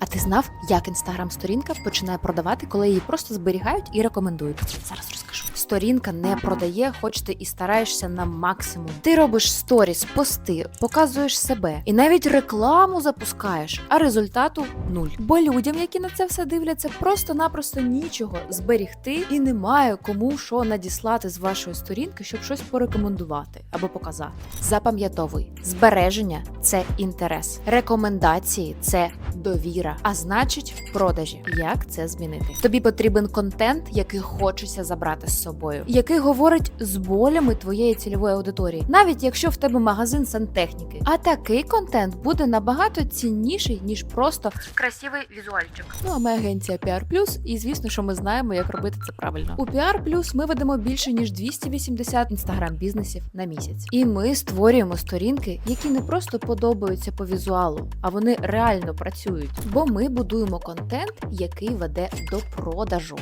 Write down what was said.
А ти знав, як інстаграм-сторінка починає продавати, коли її просто зберігають і рекомендують? Зараз розкажу. Сторінка не продає, хоч ти і стараєшся на максимум. Ти робиш сторіс, пости, показуєш себе і навіть рекламу запускаєш, а результату нуль. Бо людям, які на це все дивляться, просто-напросто нічого зберігти і немає кому що надіслати з вашої сторінки, щоб щось порекомендувати або показати. Запам'ятовуй, збереження це інтерес, рекомендації це довіра, а значить, в продажі. Як це змінити? Тобі потрібен контент, який хочеться забрати з собою, який говорить з болями твоєї цільової аудиторії, навіть якщо в тебе магазин сантехніки. А такий контент буде набагато цінніший ніж просто красивий візуальчик. Ну а ми агенція PR+, і звісно, що ми знаємо, як робити це правильно. У PR+, ми ведемо більше ніж 280 інстаграм-бізнесів на місяць, і ми створюємо сторінки, які не просто подобаються по візуалу, а вони реально працюють, бо ми будуємо контент, який веде до продажу.